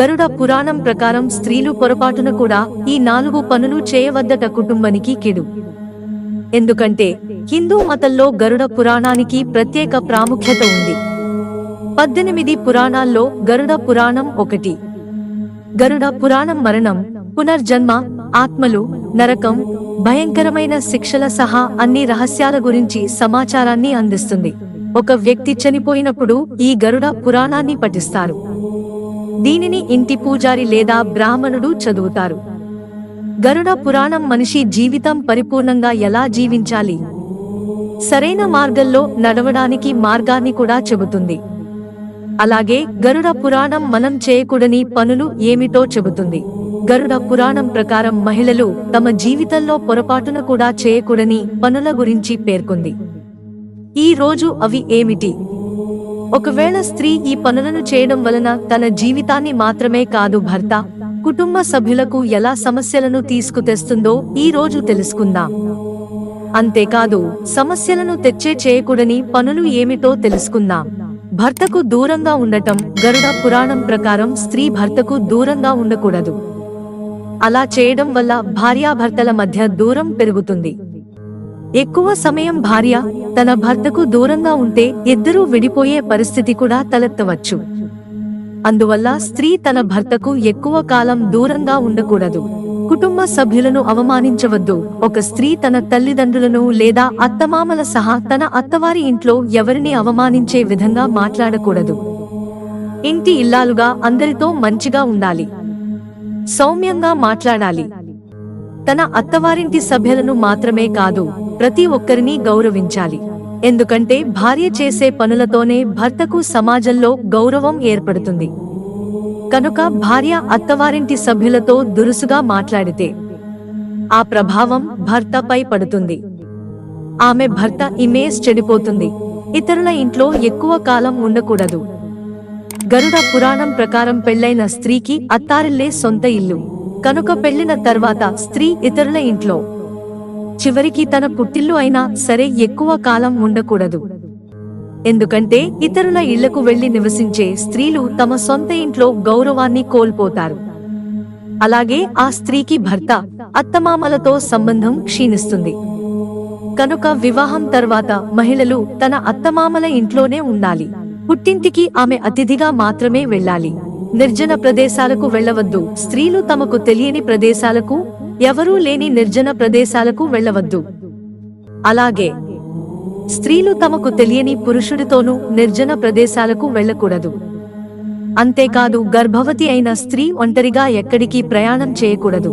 గరుడ పురాణం ప్రకారం స్త్రీలు పొరపాటున కూడా ఈ నాలుగు పనులు చేయవద్దట కుటుంబానికి కిడు. ఎందుకంటే హిందూ మతంలో గరుడ పురాణానికి ప్రత్యేక ప్రాముఖ్యత ఉంది. పద్దెనిమిది పురాణాల్లో గరుడ పురాణం ఒకటి. గరుడ పురాణం మరణం పునర్జన్మ ఆత్మలు నరకం భయంకరమైన శిక్షల సహా అన్ని రహస్యాల గురించి సమాచారాన్ని అందిస్తుంది. ఒక వ్యక్తి చనిపోయినప్పుడు ఈ గరుడ పురాణాన్ని పఠిస్తారు. దీనిని ఇంటి పూజారి లేదా బ్రాహ్మణుడు చదువుతారు. గరుడ పురాణం మనిషి జీవితం పరిపూర్ణంగా ఎలా జీవించాలి? సరైన మార్గంలో నడవడానికి మార్గాన్ని కూడా చెబుతుంది. అలాగే గరుడ పురాణం మనం చేయకూడని పనులు ఏమిటో చెబుతుంది. గరుడ పురాణం ప్రకారం మహిళలు తమ జీవితంలో పొరపాటున కూడా చేయకూడని పనుల గురించి పేర్కొంది. ఈ రోజు అవి ఏమిటి? ఒకవేళ స్త్రీ ఈ పనులను చేయడం వలన తన జీవితాన్ని మాత్రమే కాదు భర్త కుటుంబ సభ్యులకు ఎలా సమస్యలను తీసుకుతెస్తుందో ఈ రోజు తెలుసుకుందాం. అంతేకాదు సమస్యలను తెచ్చే చేయకూడని పనులు ఏమిటో తెలుసుకుందాం. భర్తకు దూరంగా ఉండటం గరుడ పురాణం ప్రకారం స్త్రీ భర్తకు దూరంగా ఉండకూడదు. అలా చేయడం వల్ల భార్యాభర్తల మధ్య దూరం పెరుగుతుంది. ఎక్కువ సమయం భార్య తన భర్తకు దూరంగా ఉంటే ఇద్దరూ విడిపోయే పరిస్థితి కూడా తలెత్తవచ్చు. అందువల్ల స్త్రీ తన భర్తకు ఎక్కువ కాలం దూరంగా ఉండకూడదు. కుటుంబ సభ్యులను అవమానించవద్దు. ఒక స్త్రీ తన తల్లిదండ్రులను లేదా అత్తమామల సహా తన అత్తవారి ఇంట్లో ఎవరిని అవమానించే విధంగా మాట్లాడకూడదు. ఇంటి ఇల్లాలుగా అందరితో మంచిగా ఉండాలి. సౌమ్యంగా మాట్లాడాలి. తన అత్తవారింటి సభ్యులను మాత్రమే కాదు ప్రతి ఒక్కరిని గౌరవించాలి. ఎందుకంటే భార్య చేసే పనులతోనే భర్తకు సమాజంలో గౌరవం ఏర్పడుతుంది. కనుక భార్య అత్తవారింటి సభ్యులతో దురుసుగా మాట్లాడితే ఆ ప్రభావం భర్తపై పడుతుంది. ఆమె భర్త ఇమేజ్ చెడిపోతుంది. ఇతరుల ఇంట్లో ఎక్కువ కాలం ఉండకూడదు. గరుడ పురాణం ప్రకారం పెళ్ళైన స్త్రీకి అత్తారిల్లే సొంత ఇల్లు. కనుక పెళ్ళిన తర్వాత స్త్రీ ఇతరుల ఇంట్లో చివరికి తన పుట్టిల్లు అయినా సరే ఎక్కువ కాలం ఉండకూడదు. ఎందుకంటే ఇతరుల ఇళ్ళకు వెళ్ళి నివసించే స్త్రీలు తమ సొంత ఇంట్లో గౌరవాన్ని కోల్పోతారు. అలాగే ఆ స్త్రీకి భర్త అత్తమామలతో సంబంధం క్షీణిస్తుంది. కనుక వివాహం తర్వాత మహిళలు తన అత్తమామల ఇంట్లోనే ఉండాలి. పుట్టింటికి ఆమె అతిథిగా మాత్రమే వెళ్ళాలి. నిర్జన ప్రదేశాలకు వెళ్ళవద్దు. స్త్రీలు తమకు తెలియని ప్రదేశాలకు ఎవరూ లేని నిర్జన ప్రదేశాలకు వెళ్ళవద్దు. అలాగే స్త్రీలు తమకు తెలియని పురుషుడితోనూ నిర్జన ప్రదేశాలకు వెళ్ళకూడదు. అంతేకాదు గర్భవతి అయిన స్త్రీ ఒంటరిగా ఎక్కడికి ప్రయాణం చేయకూడదు.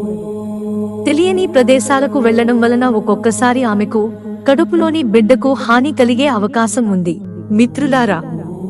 తెలియని ప్రదేశాలకు వెళ్ళడం వలన ఒక్కొక్కసారి ఆమెకు కడుపులోని బిడ్డకు హాని కలిగే అవకాశం ఉంది. మిత్రులారా